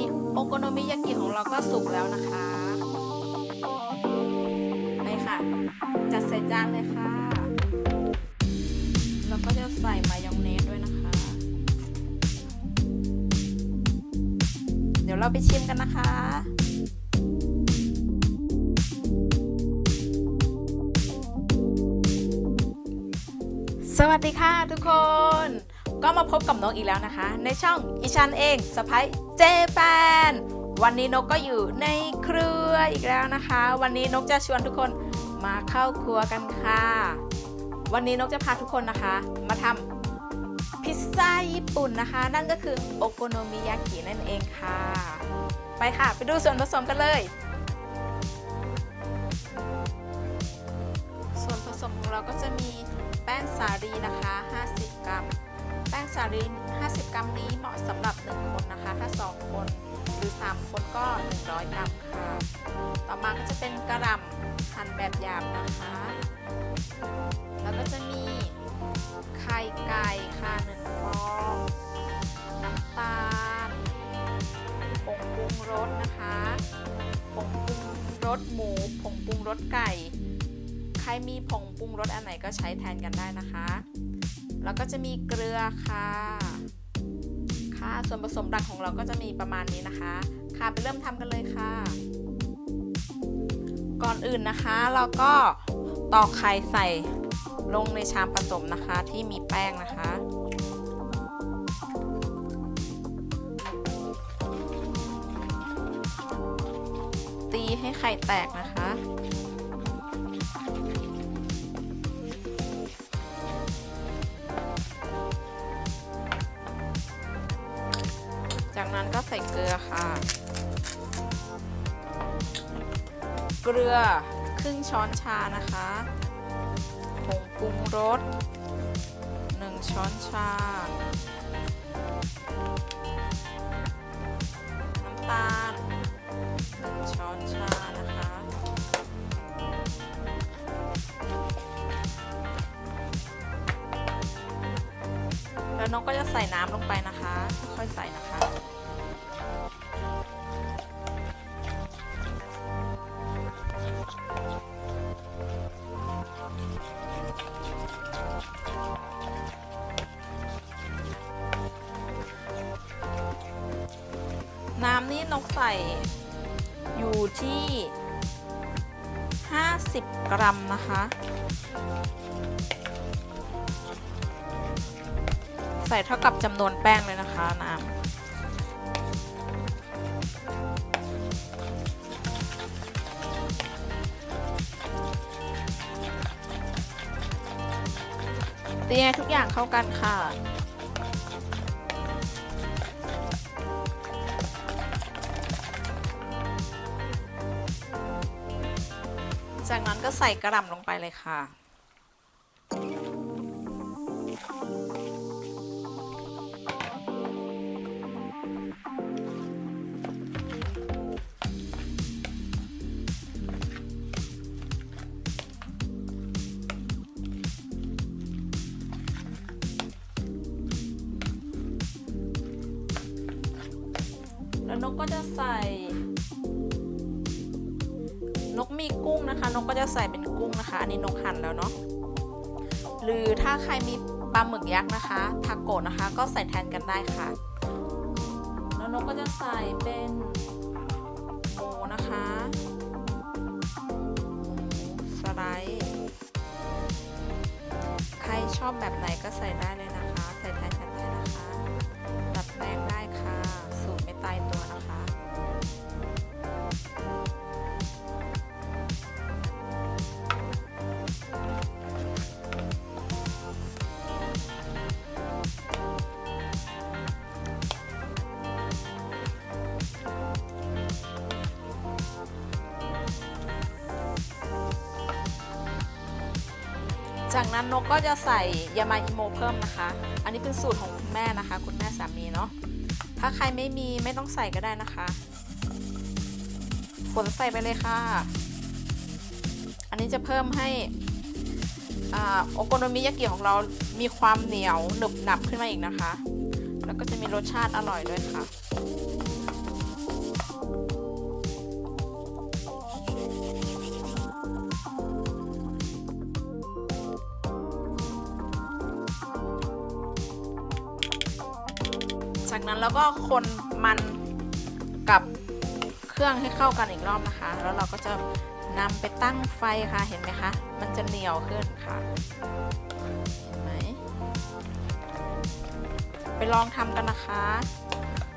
นี้โอโกโนมิยากิของเราก็สุกแล้วนะคะไปค่ะ จัดใส่จานเลยค่ะ แล้วก็จะใส่มายองเนสด้วยนะคะ เดี๋ยวเราไปชิมกันนะคะสวัสดีค่ะทุกคน ก็มาพบกับนกอีกแล้วนะคะ ในช่องอีชันเองสไปเจแปนวันนี้นกก็อยู่ในเครืออีกแล้วนะคะ วันนี้นกจะชวนทุกคนมาเข้าครัวกันค่ะ วันนี้นกจะพาทุกคนนะคะ มาทำพิซซ่าญี่ปุ่นนะคะ นั่นก็คือโอโกโนมิยากินั่นเองค่ะ ไปค่ะ ไปดูส่วนผสมกันเลยส่วนผสมของเราก็จะมีแป้งสาลีนะคะ 50 กรัม แป้งสาลี50 กรัมนี้เหมาะสำหรับ 1 คนนะคะ ถ้า 2 คนหรือ 3 คนก็ 100 กรัมค่ะ ต่อมาก็จะเป็นกระหล่ำหั่นแบบหยาบนะคะ แล้วก็จะมีไข่ไก่ค่ะ1ฟองน้ำตาลผงปรุงรสนะคะผงปรุงรสหมูผงปรุงรสไก่ ใครมีผงปรุงรสอันไหนก็ใช้แทนกันได้นะคะ แล้วก็จะมีเกลือค่ะ ค่ะส่วนผสมหลักของเราก็จะมีประมาณนี้นะคะ ค่ะไปเริ่มทำกันเลยค่ะ ก่อนอื่นนะคะ เราก็ตอกไข่ใส่ลงในชามผสมนะคะที่มีแป้งนะคะตีให้ไข่แตกนะคะ นั้นก็ใส่เกลือค่ะ เกลือครึ่งช้อนชานะคะผงปรุงรส1ช้อนชา น้ำตาล1ช้อนชานะคะแล้วน้องก็จะใส่น้ำลงไปนะคะ ค่อยใส่นะ น้ำนี่นกใส่อยู่ที่ 50 กรัมนะคะ ใส่เท่ากับจำนวนแป้งเลยนะคะน้ำตีให้ทุกอย่างเข้ากันค่ะ จากนั้นก็ใส่กระหล่ำลงไปเลยค่ะ แล้วนกก็จะใส่ นะคะ นกก็จะใส่เป็นกุ้งนะคะ อันนี้นกหั่นแล้วเนาะ หรือถ้าใครมีปลาหมึกยักษ์นะคะทาโกะนะคะ ก็ใส่แทนกันได้ค่ะ แล้วนกก็จะใส่เป็นหมูนะคะสไลด์ใครชอบแบบไหนก็ใส่ได้เลยนะคะ ใส่แทนกัน จากนั้นนกก็จะใส่ยามาอิโมเพิ่มนะคะ อันนี้เป็นสูตรของคุณแม่นะคะ คุณแม่สามีเนาะ ถ้าใครไม่มีไม่ต้องใส่ก็ได้นะคะ ฝนใส่ไปเลยค่ะ อันนี้จะเพิ่มให้อโอโกโนมิยากิของเรามีความเหนียวหนึบหนับขึ้นมาอีกนะคะ แล้วก็จะมีรสชาติอร่อยด้วยค่ะ นั้นเราก็คนมันกับเครื่องให้เข้ากันอีกรอบนะคะ แล้วเราก็จะนำไปตั้งไฟค่ะเห็นไหมคะ มันจะเหนียวขึ้นค่ะเห็นไหมไปลองทำกันนะคะ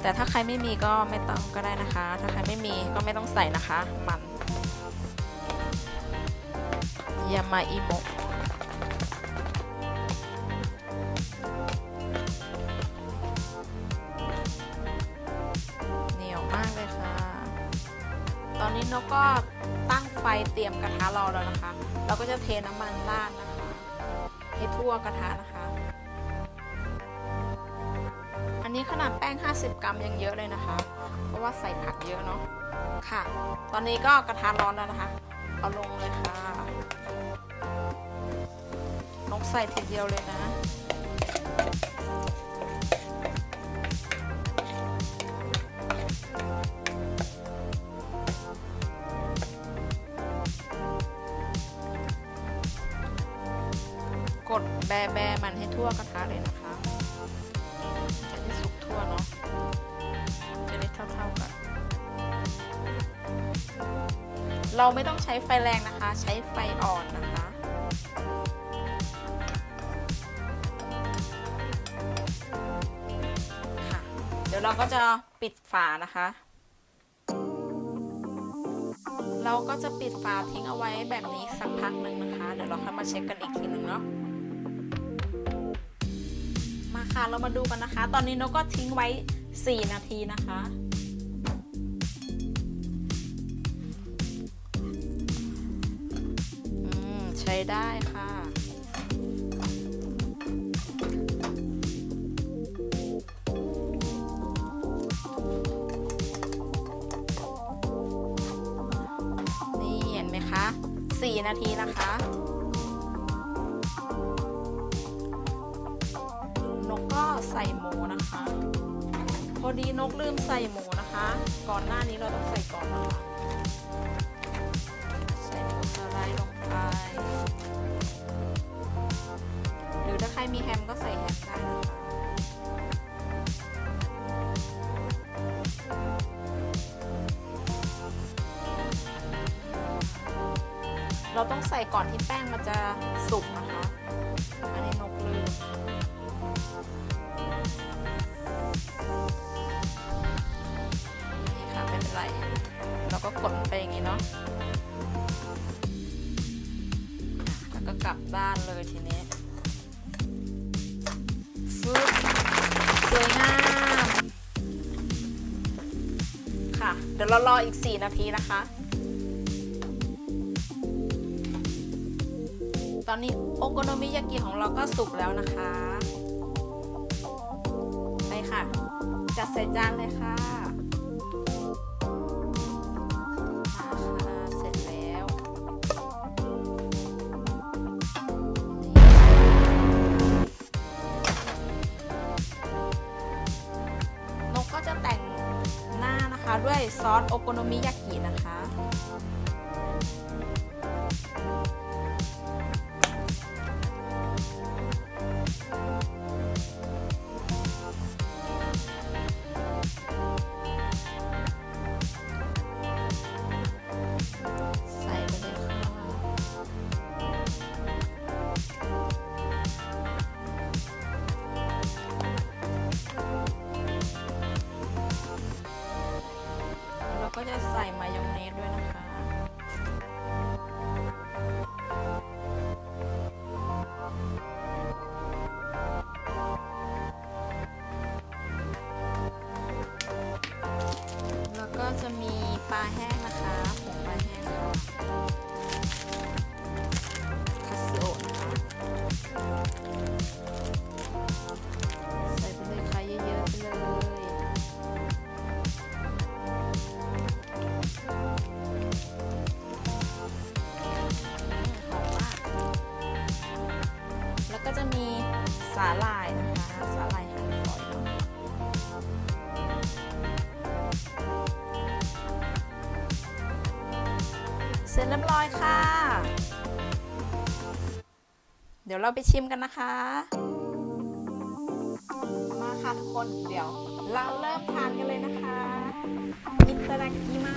แต่ถ้าใครไม่มีก็ไม่ต้องก็ได้นะคะ ถ้าใครไม่มีก็ไม่ต้องใส่นะคะ มันยามาอิโมะ นนี้นกก็ตั้งไฟเตรียมกระทะรอแล้วนะคะ เราก็จะเทน้ำมันราดนะคะ ให้ทั่วกระทะนะคะ อันนี้ขนาดแป้ง 50 กรัมยังเยอะเลยนะคะ เพราะว่าใส่ผักเยอะเนาะ ค่ะ ตอนนี้ก็กระทะร้อนแล้วนะคะ เอาลงเลยค่ะ นกใส่ทีเดียวเลยนะ ดแบแบมันให้ทั่วกระทะเลยนะคะ จะได้สุกทั่วเนาะ จะได้เท่าๆกัน เราไม่ต้องใช้ไฟแรงนะคะ ใช้ไฟอ่อนนะคะค่ะเดี๋ยวเราก็จะปิดฝานะคะ เราก็จะปิดฝาทิ้งเอาไว้แบบนี้สักพักหนึ่งนะคะ เดี๋ยวเราค่อยมาเช็คกันอีกทีหนึ่งเนาะ ค่ะ เรามาดูกันนะคะ ตอนนี้นกก็ทิ้งไว้ 4 นาทีนะคะ อืม ใช้ได้ค่ะนี่เห็นไหมคะ4นาทีนะคะ นะคะ พอดีนกลืมใส่หมูนะคะ ก่อนหน้านี้เราต้องใส่ก่อนนะคะใส่หมูสไลด์ลงไป หรือถ้าใครมีแฮมก็ใส่แฮมได้เราต้องใส่ก่อนที่แป้งมันจะสุกนะคะอันนี้นกลืม นี่ค่ะไม่เป็นไร เราก็กดไปอย่างนี้เนาะแล้วก็กลับด้านเลยทีนี้ฟึบสวยงามค่ะ เดี๋ยวเรารออีก 4 นาทีนะคะ ตอนนี้โอโกโนมิยากิของเราก็สุกแล้วนะคะ จัดใส่จานเลยค่ะมาค่ะเสร็จแล้วนี่นกก็จะแต่งหน้านะคะ ด้วยซอสโอโกโนมิยากินะคะ ปลาแห้งนะคะ สร็จเรียบร้อยค่ะ เดี๋ยวเราไปชิมกันนะคะ มาค่ะทุกคน เดี๋ยวเราเริ่มทานกันเลยนะคะ อินเตอร์แอคทีมา